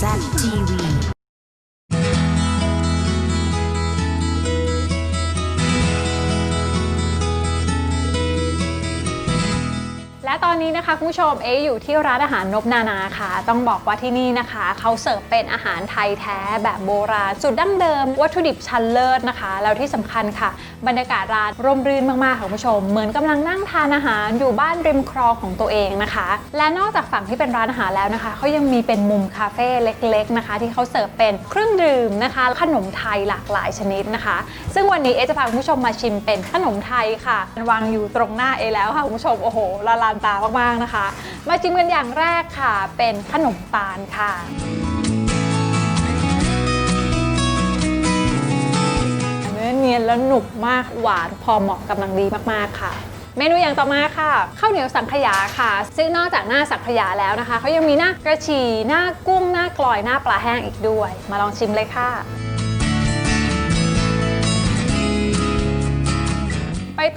ZTV แตอนนี้นะคะคุณผู้ชมเออยู่ที่ร้านอาหารนบนานาค่ะ ต้องบอกว่าที่นี่นะคะ เขาเสิร์ฟเป็นอาหารไทยแท้แบบโบราณสูตรดั้งเดิม วัตถุดิบชั้นเลิศนะคะ แล้วที่สำคัญค่ะ บรรยากาศร้านร่มรื่นมากๆค่ะคุณผู้ชม เหมือนกำลังนั่งทานอาหารอยู่บ้านริมคลองของตัวเองนะคะ และนอกจากฝั่งที่เป็นร้านอาหารแล้วนะคะเขายังมีเป็นมุมคาเฟ่เล็ก ๆนะคะ ที่เขาเสิร์ฟเป็นเครื่องดื่มนะคะ ขนมไทยหลากหลายชนิดนะคะ ซึ่งวันนี้เอจะพาคุณผู้ชมมาชิมเป็นขนมไทยค่ะวางอยู่ตรงหน้าเอแล้วค่ะคุณผู้ชมโอ้โหละลานตามากๆนะคะ มาชิมกันอย่างแรกค่ะ เป็นขนมตาลค่ะ เนื้อเนียนแล้วหนุบมากหวานพอเหมาะกำลังดีมากๆค่ะ เมนูอย่างต่อมาค่ะข้าวเหนียวสังขยาค่ะ ซึ่งนอกจากหน้าสังขยาแล้วนะคะเขายังมีหน้ากระชีหน้ากุ้งหน้ากลอยหน้าปลาแห้งอีกด้วย มาลองชิมเลยค่ะ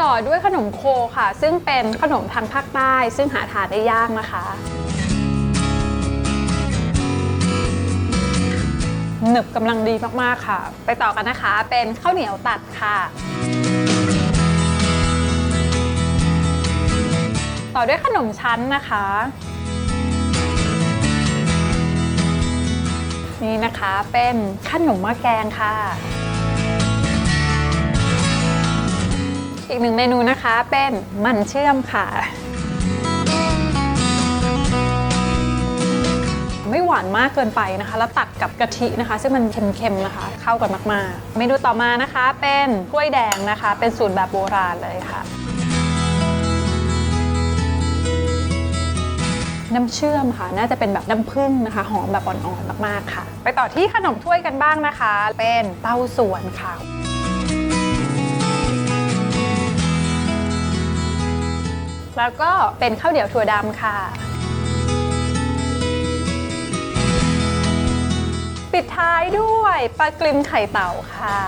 ต่อด้วยขนมโคค่ะ ซึ่งเป็นขนมทางภาคใต้ ซึ่งหาทานได้ยากนะคะ หนึบกำลังดีมากๆค่ะ ไปต่อกันนะคะ เป็นข้าวเหนียวตัดค่ะ ต่อด้วยขนมชั้นนะคะ นี่นะคะเป็นขนมมะแกงค่ะ อีกหนึ่งเมนูนะคะเป็นมันเชื่อมค่ะ ไม่หวานมากเกินไปนะคะ แล้วตัดกับกะทินะคะ ซึ่งมันเค็มๆนะคะ เข้ากันมากๆ เมนูต่อมานะคะเป็นกล้วยแดงนะคะ เป็นสูตรแบบโบราณเลยค่ะน้ำเชื่อมค่ะ น่าจะเป็นแบบน้ำผึ้งนะคะ หอมแบบอ่อนๆมากๆค่ะ ไปต่อที่ขนมถ้วยกันบ้างนะคะ เป็นเต้าส่วนค่ะ แล้วก็เป็นข้าวเหนียวถั่วดำค่ะ ปิดท้ายด้วยปลากริมไข่เต่าค่ะ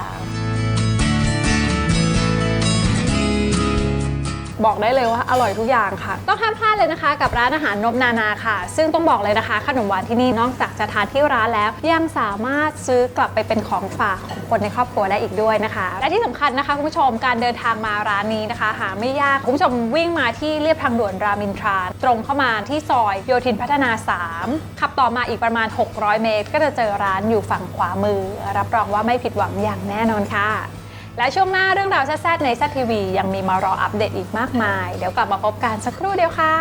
บอกได้เลยว่าอร่อยทุกอย่างค่ะ ต้องห้ามพลาดเลยนะคะ กับร้านอาหารนบนานาค่ะ ซึ่งต้องบอกเลยนะคะขนมหวานที่นี่นอกจากจะทานที่ร้านแล้ว ยังสามารถซื้อกลับไปเป็นของฝากของคนในครอบครัวได้อีกด้วยนะคะ และที่สำคัญนะคะคุณผู้ชมการเดินทางมาร้านนี้นะคะ หาไม่ยากคุณผู้ชมวิ่งมาที่เรียบทางด่วนรามินทราตรงเข้ามาที่ซอยโยธินพัฒนา 3 ขับต่อมาอีกประมาณ 600 เมตร ก็จะเจอร้านอยู่ฝั่งขวามือ รับรองว่าไม่ผิดหวังอย่างแน่นอนค่ะ และช่วงหน้าเรื่องราวแซ่บๆในแซัทีวียังมีมารออัปเดตอีกมากมาย เดี๋ยวกลับมาพบกันสักครู่เดียวค่ะ